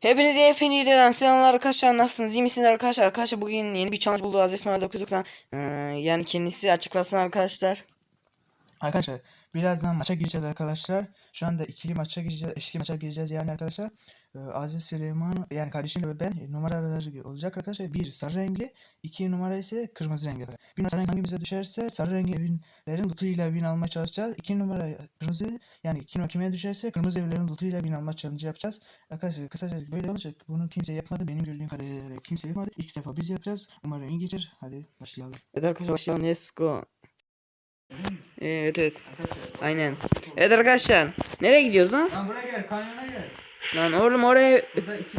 Hepinize yepyeni videodan selamlar arkadaşlar. Nasılsınız? İyi misiniz arkadaşlar? Arkadaşlar bugün yeni bir challenge buldu. Aziz İsmail 990 ee, yani kendisi açıklasın arkadaşlar. Arkadaşlar birazdan maça gireceğiz arkadaşlar. Şu anda ikili maça gireceğiz, eşli maça gireceğiz yani arkadaşlar. Ee, Aziz Süleyman yani kardeşim ve ben e, numaralar olacak arkadaşlar. Bir sarı renkli, iki numara ise kırmızı renkli. Bir sarı renk hangimize düşerse sarı rengi evlerin lootuyla win almaya çalışacağız. İki numara kırmızı yani iki numara kime düşerse kırmızı evlerin lootuyla win alma challenge yapacağız. Arkadaşlar kısaca böyle olacak. Bunu kimse yapmadı. Benim gördüğüm kadarıyla kimse yapmadı. İlk defa biz yapacağız. Umarım iyi geçer. Hadi başlayalım. Evet arkadaşlar başlayalım let's go Evet evet Arkadaşlar. aynen Evet arkadaşlar nereye gidiyoruz lan? Lan buraya gel, kanyona gel. Lan oğlum oraya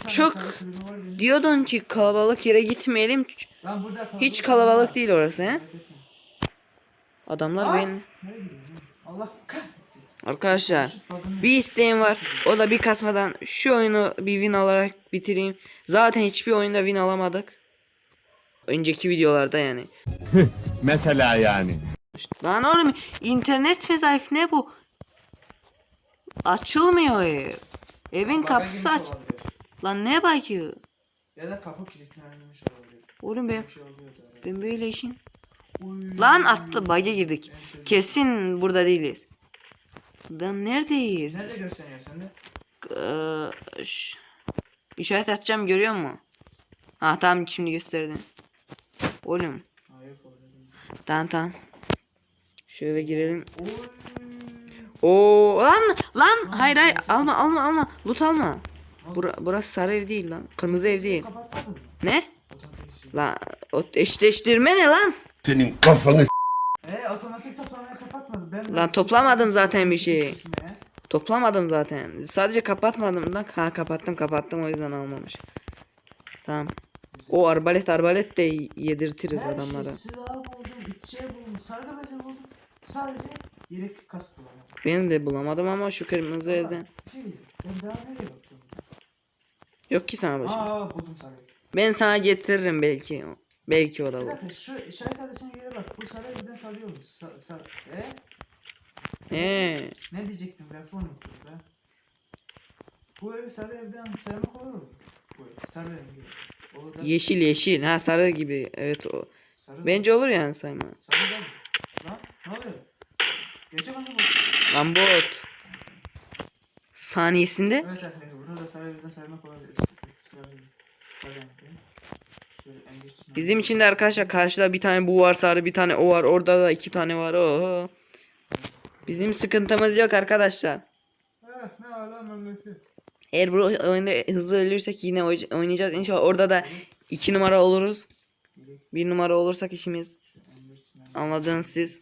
Çok diyordun ki kalabalık yere gitmeyelim Lan burada kalabalık Hiç var. kalabalık değil orası he. Adamlar ben? Allah kahretsin. Arkadaşlar bir isteğim var. O da bir kasmadan şu oyunu bir win alarak bitireyim. Zaten hiçbir oyunda win alamadık. Önceki videolarda yani. Mesela yani. Lan oğlum internet mi zayıf ne bu? Açılmıyor ev. Evin Baga kapısı aç. olabilir. Lan ne bakıyor? Ya da kapı kilitlenmiş olabilir. Oğlum ben, şey ben böyle işin. Uy. Lan attı bug'a girdik. Kesin burada değiliz. Lan neredeyiz? Nerede gösteriyor sende? Eee, ş- İşaret atacağım görüyor musun? Ha tamam şimdi gösterdin. Oğlum Ha yok orada değil. tamam tamam. Şu eve girelim. Oo lan lan hayır hayır alma alma alma loot alma. Bura, burası sarı ev değil lan. Kırmızı ev değil. Ne? Lan o eşleştirme ne lan? Senin kafanı Ee otomatik toplamayı kapatmadı. Ben Lan toplamadım zaten bir şeyi. Toplamadım zaten. Sadece kapatmadım lan. Ha kapattım kapattım o yüzden almamış. Tamam. O arbalet arbalet de yedirtiriz Her adamlara. şey silah buldum, içe buldum, sargı bezi buldum. Sadece yelek kask bulamadım. Ben de bulamadım ama şu kırmızı evden. Şey, ben daha nereye baktım? Yok ki sana başım. Aa buldum sarayı. Ben sana getiririm belki. Belki o da Bir dakika şu işaret adresine göre bak. Bu sarayı birden salıyoruz. Sa sa e? Ee, Ne diyecektim lafı unuttum ben. Bu evi sarı evden saymak olur mu? Bu ev sarı rengi. Olur da yeşil yeşil. Ha sarı gibi. Evet o. sarı Bence olur yani sayma. Sarı da mı? Ne oluyor? Bu. Lan bot. Saniyesinde. Evet arkadaşlar da. Bizim için de arkadaşlar karşıda bir tane bu var sarı bir tane o var. Orada da iki tane var. Oho. Bizim sıkıntımız yok arkadaşlar. Eh. Eğer bu oyunda hızlı ölürsek yine oy- oynayacağız. İnşallah orada da iki numara oluruz. Bir numara olursak işimiz. Anladınız siz.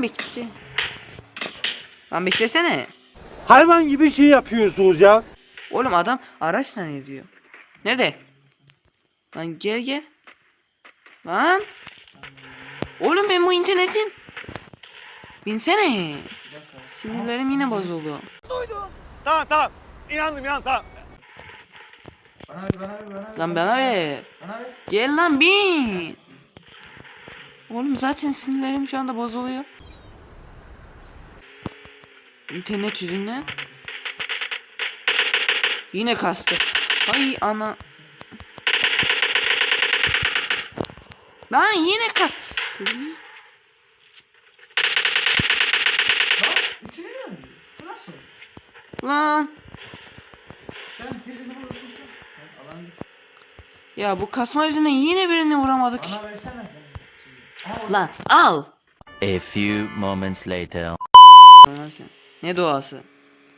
Lan lan bekle. Lan beklesene. Hayvan gibi şey yapıyorsunuz ya. Oğlum adam araçla ne diyor? Nerede? Lan gel gel. Lan. Oğlum ben bu internetin. Binsene. Sinirlerim yine bozuldu. Tamam tamam. İnandım inandım tamam. Bana ver bana ver bana ver. Lan bana ver. Bana ver. Gel lan bin. Oğlum zaten sinirlerim şu anda bozuluyor. İnternet yüzünden. Yine kastı. Ay ana. Lan yine kas. Lan üçünü de mi? Bu nasıl? Lan. Sen birini vurursun sen. Ben alan git. Ya bu kasma yüzünden yine birini vuramadık. Bana versene. Lan al. A few moments later. Lan sen. Ne doğası?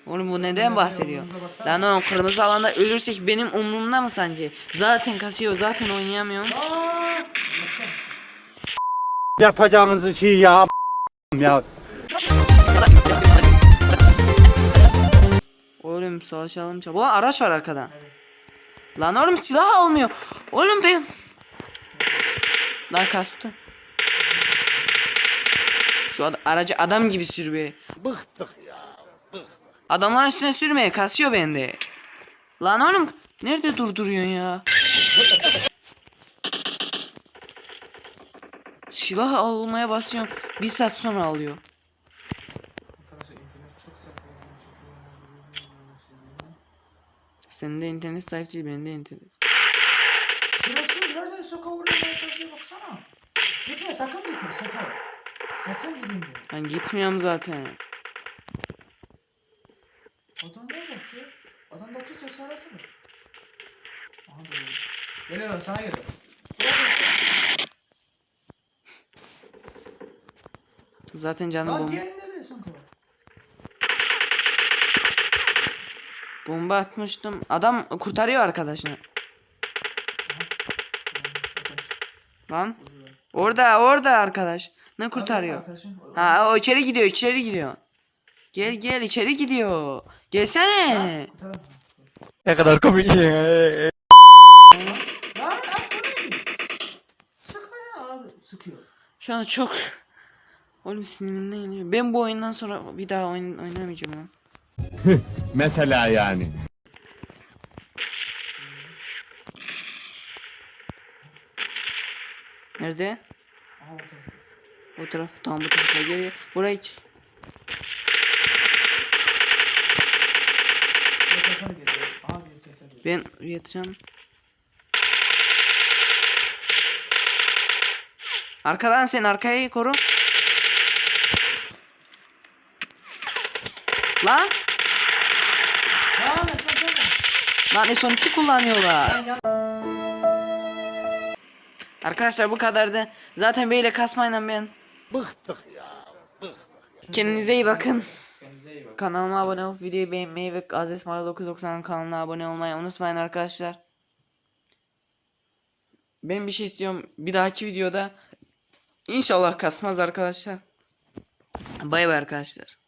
Oğlum bu neden bahsediyor? Lan o kırmızı alanda ölürsek benim umurumda mı sence? Zaten kasıyor zaten oynayamıyorum. Aa! Yapacağınız şey ya. ya. Oğlum savaşalım çabuk. Ulan araç var arkada. Lan oğlum silah almıyor. Oğlum ben. Lan kastı. Şu ad- aracı adam gibi sür be. Bıktık ya. Adamların üstüne sürmeye kasıyor bende. Lan oğlum nerede durduruyorsun ya? Silah almaya basıyorum. Bir saat sonra alıyor. Senin de internet zayıf değil, benim de internet. Şurası nereden sokağa uğramaya çalışıyor baksana. Gitme sakın gitme sakın. Sakın gidin. Ben gitmiyorum zaten. Adamlara bak ya. Adamdaki cesarete bak. Aha böyle. Geliyor sana geliyor. Zaten canım Lan bomba, diğerinde de sanki var. bomba atmıştım. Adam kurtarıyor arkadaşını. Lan. Orada orada arkadaş. Ne kurtarıyor? Arkadaşım, o- Ha o içeri gidiyor içeri gidiyor. Gel gel içeri gidiyor. Gelsene. Ne kadar komik Şu anda çok Oğlum sinirimden yanıyor. Ben bu oyundan sonra bir daha oyun oynamayacağım lan. Mesela yani. Nerede? Aha o tarafta. O taraf tam bu tarafa geliyor. Burayı ç- O tarafa da geliyor. Aha bir tarafa geliyor. ben yatacağım. Arkadan sen arkayı koru. Lan Lan lan S12 kullanıyorlar. Arkadaşlar bu kadardı. Zaten böyle kasmayla ben. Bıktık ya. Kendinize iyi bakın. Kendinize iyi bakın. Kanalıma abone olup videoyu beğenmeyi ve Aziz Mara 990 kanalına abone olmayı unutmayın arkadaşlar. Ben bir şey istiyorum. Bir dahaki videoda inşallah kasmaz arkadaşlar. Bay bay arkadaşlar.